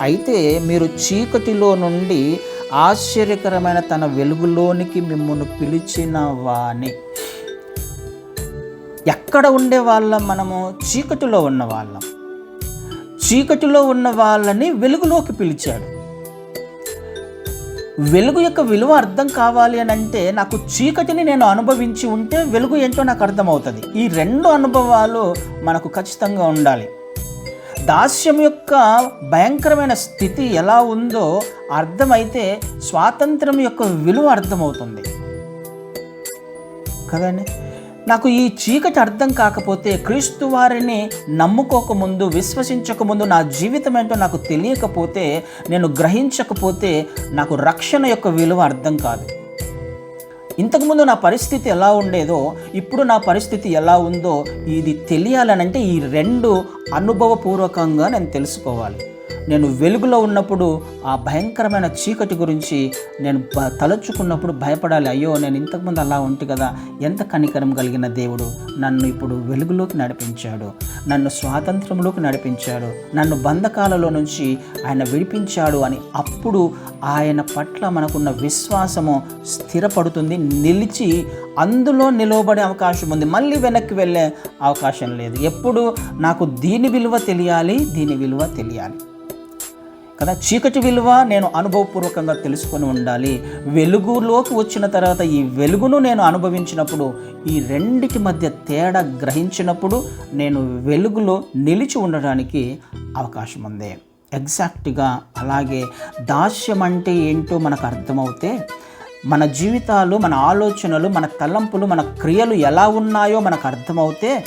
అయితే మీరు చీకటిలో నుండి ఆశ్చర్యకరమైన తన వెలుగులోనికి మిమ్మల్ని పిలిచిన వాణి ఎక్కడ ఉండే వాళ్ళం మనము? చీకటిలో ఉన్న వాళ్ళం. చీకటిలో ఉన్న వాళ్ళని వెలుగులోకి పిలిచాడు. వెలుగు యొక్క విలువ అర్థం కావాలి అని అంటే నాకు చీకటిని నేను అనుభవించి ఉంటే వెలుగు ఏంటో నాకు అర్థమవుతుంది. ఈ రెండు అనుభవాలు మనకు ఖచ్చితంగా ఉండాలి. దాస్యం యొక్క భయంకరమైన స్థితి ఎలా ఉందో అర్థమైతే స్వాతంత్రం యొక్క విలువ అర్థమవుతుంది. కదండి? నాకు ఈ చీకటి అర్థం కాకపోతే క్రీస్తు వారిని నమ్ముకోకముందు విశ్వసించకముందు నా జీవితం ఏంటో నాకు తెలియకపోతే నేను గ్రహించకపోతే నాకు రక్షణ యొక్క విలువ అర్థం కాదు. ఇంతకుముందు నా పరిస్థితి ఎలా ఉండేదో ఇప్పుడు నా పరిస్థితి ఎలా ఉందో ఇది తెలియాలనంటే ఈ రెండు అనుభవపూర్వకంగా నేను తెలుసుకోవాలి. నేను వెలుగులో ఉన్నప్పుడు ఆ భయంకరమైన చీకటి గురించి నేను తలచుకున్నప్పుడు భయపడాలి. అయ్యో నేను ఇంతకుముందు అలా ఉంటి కదా ఎంత కనికరం కలిగిన దేవుడు నన్ను ఇప్పుడు వెలుగులోకి నడిపించాడు. నన్ను స్వాతంత్రంలోకి నడిపించాడు. నన్ను బంధకాలలో నుంచి ఆయన విడిపించాడు అని అప్పుడు ఆయన పట్ల మనకున్న విశ్వాసము స్థిరపడుతుంది. నిలిచి అందులో నిలవబడే అవకాశం ఉంది. మళ్ళీ వెనక్కి వెళ్ళే అవకాశం లేదు. ఎప్పుడు నాకు దీని విలువ తెలియాలి దీని విలువ తెలియాలి. కదా? చీకటి విలువ నేను అనుభవపూర్వకంగా తెలుసుకొని ఉండాలి. వెలుగులోకి వచ్చిన తర్వాత ఈ వెలుగును నేను అనుభవించినప్పుడు ఈ రెండిటి మధ్య తేడా గ్రహించినప్పుడు నేను వెలుగులో నిలిచి ఉండడానికి అవకాశం ఉంది. ఎగ్జాక్ట్గా అలాగే దాస్యం అంటే ఏంటో మనకు అర్థమవుతే మన జీవితాలు మన ఆలోచనలు మన తలంపులు మన క్రియలు ఎలా ఉన్నాయో మనకు అర్థమవుతే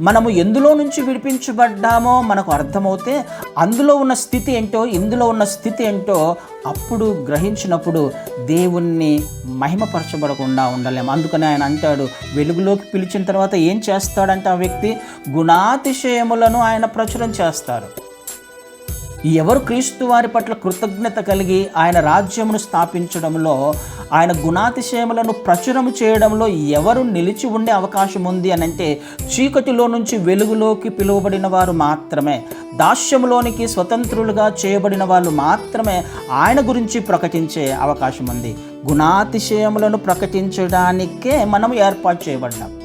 మనము ఎందులో నుంచి విడిపించబడ్డామో మనకు అర్థమవుతే అందులో ఉన్న స్థితి ఏంటో ఇందులో ఉన్న స్థితి ఏంటో అప్పుడు గ్రహించినప్పుడు దేవుణ్ణి మహిమపరచబడకుండా ఉండలేము అందుకని ఆయన అంటాడు వెలుగులోకి పిలిచిన తర్వాత ఏం చేస్తాడంటే ఆ వ్యక్తి గుణాతిశయములను ఆయన ప్రచురం చేస్తారు. ఎవరు క్రీస్తు వారి పట్ల కృతజ్ఞత కలిగి ఆయన రాజ్యమును స్థాపించడంలో ఆయన గుణాతిశయములను ప్రచురము చేయడంలో ఎవరు నిలిచి ఉండే అవకాశం ఉంది అని అంటే చీకటిలో నుంచి వెలుగులోకి పిలువబడిన వారు మాత్రమే. దాస్యములోనికి స్వతంత్రులుగా చేయబడిన వాళ్ళు మాత్రమే ఆయన గురించి ప్రకటించే అవకాశం ఉంది. గుణాతిశయములను ప్రకటించడానికే మనం ఏర్పాటు చేయబడ్డాం.